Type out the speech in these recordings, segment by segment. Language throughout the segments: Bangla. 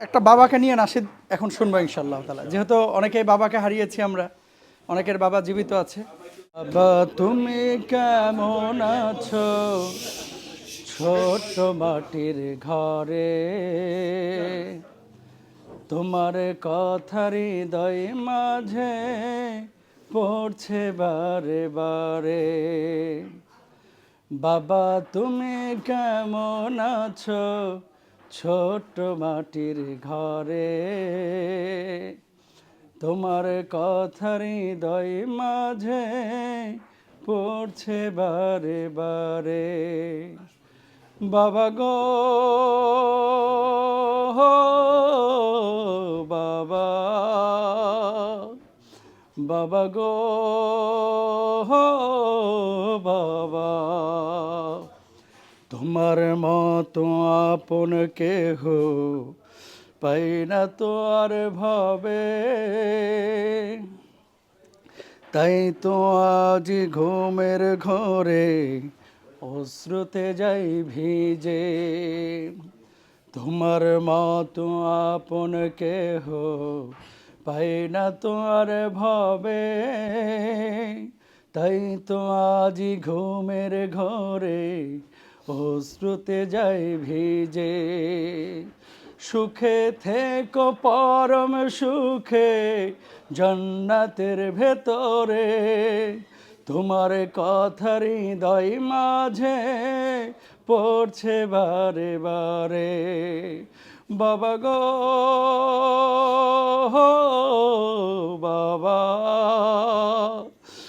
একটা বাবাকে নিয়ে নাসিদ এখন শুনব ইনশাল্লাহ তালা যেহেতু অনেকেই বাবাকে হারিয়েছি আমরা, অনেকের বাবা জীবিত আছে। বাবা, তুমি কেমন আছো? ছোট মাটির ঘরে। তোমার কথার হৃদয় মাঝে পড়ছে বারে বারে। বাবা, তুমি কেমন আছো? ছোট মাটির ঘরে। তোমার কথার হৃদয় মাঝে পড়ছে বারে বারে। বাবা গো বাবা। বাবা গো বাবা। তোমার মতো আপন কেহ পাই না তো আর ভাবে। তাই তো আজ ঘুমের ঘরে অশ্রুতে যাই ভিজে। তোমার মতো আপন কেহ পাই না তো আর ভাবে। তাই তো আজ ঘুমের ঘরে অশ্রুতে যাই ভিজে, সুখে থেকো পরম সুখে, জন্নাতের ভেতরে। তোমার কথার হৃদয় মাঝে পড়ছে বারে বারে। বাবা গো বাবা।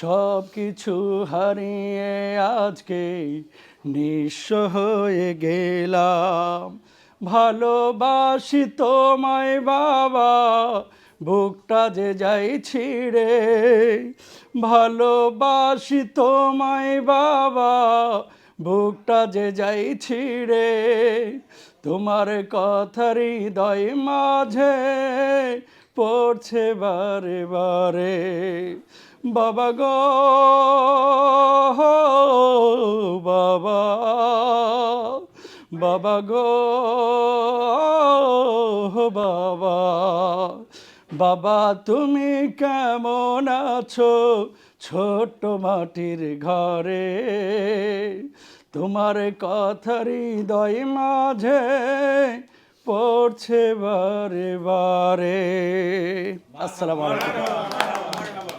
সব কিছু হারিয়ে আজকে নিঃস্ব হয়ে গেলাম। ভালোবাসি তোমায় বাবা, বুকটা যে যাই ছিঁড়ে। ভালোবাসি তোমায় বাবা, বুকটা যে যাই ছিঁড়ে। তোমার কথার হৃদয় মাঝে পড়ছে বারে বারে। বাবা গো, বাবা বাবা গো, বাবা বাবা, তুমি কেমন আছো ছোট মাটির ঘরে? তোমার কথার হৃদয় মাঝে পড়ছে বারে বারে। আসসালামু আলাইকুম।